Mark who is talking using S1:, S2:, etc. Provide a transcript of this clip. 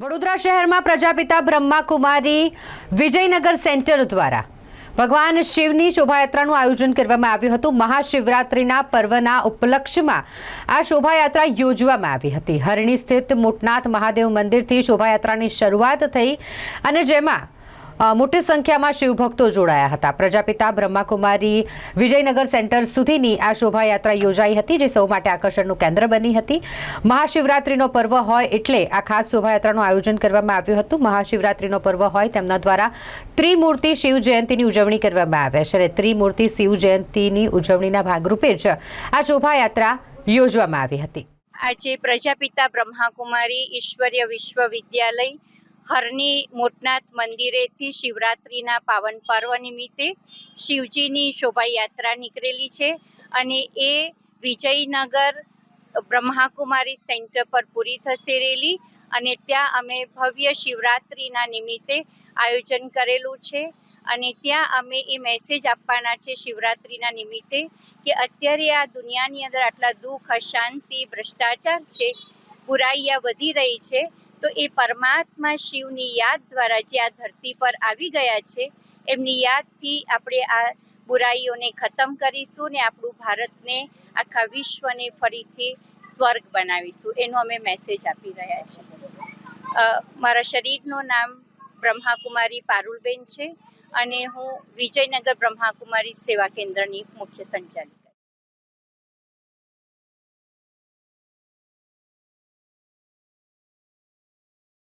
S1: વડોદરા શહેરમાં પ્રજાપિતા બ્રહ્માકુમારી વિજયનગર સેન્ટર દ્વારા. ભગવાન શિવની શોભાયાત્રાનું આયોજન કરવામાં આવ્યું હતું. મહાશિવરાત્રિના પર્વના ઉપલક્ષમાં આ શોભાયાત્રા યોજવામાં આવી હતી. હરણી સ્થિત મોટનાથ મહાદેવ મંદિરથી શોભાયાત્રાની શરૂઆત થઈ અને જેમાં મોટી સંખ્યામાં શિવભક્તો જોડાયા હતા. પ્રજાપિતા બ્રહ્માકુમારી વિજયનગર સેન્ટર સુધીની આ શોભાયાત્રા યોજાઈ હતી, જે સૌ માટે આકર્ષણનું કેન્દ્ર બની હતી. મહાશિવરાત્રિનો પર્વ હોય એટલે આ ખાસ શોભાયાત્રાનું આયોજન કરવામાં આવ્યું હતું. મહાશિવરાત્રિનો પર્વ હોય તેમના દ્વારા ત્રિમૂર્તિ શિવ જયંતિની ઉજવણી કરવામાં આવે છે અને ત્રિમૂર્તિ શિવ જયંતિની ઉજવણીના ભાગરૂપે જ આ શોભાયાત્રા યોજવામાં આવી હતી.
S2: આજે પ્રજાપિતા બ્રહ્માકુમારી ઈશ્વરીય વિશ્વવિદ્યાલય હરની મોટનાથ મંદિરેથી શિવરાત્રિના પાવન પર્વ નિમિત્તે શિવજીની શોભાયાત્રા નીકળેલી છે અને એ વિજયનગર બ્રહ્માકુમારી સેન્ટર પર પૂરી થશે રેલી અને ત્યાં અમે ભવ્ય શિવરાત્રિના નિમિત્તે આયોજન કરેલું છે. અને ત્યાં અમે એ મેસેજ આપવાના છે શિવરાત્રિના નિમિત્તે કે અત્યારે આ દુનિયાની અંદર આટલા દુઃખ, અશાંતિ, ભ્રષ્ટાચાર છે, બુરાઈયા વધી રહી છે તો એ પરમાત્મા શિવની યાદ દ્વારા જે આ ધરતી પર આવી ગયા છે, એમની યાદથી આપણે આ બુરાઈઓને ખતમ કરીશું ને આપણું ભારતને, આખા વિશ્વને ફરીથી સ્વર્ગ બનાવીશું. એનો અમે મેસેજ આપી રહ્યા છીએ. મારા શરીરનું નામ બ્રહ્માકુમારી પારુલબેન છે અને હું વિજયનગર બ્રહ્માકુમારી સેવા કેન્દ્રની મુખ્ય સંચાલિકા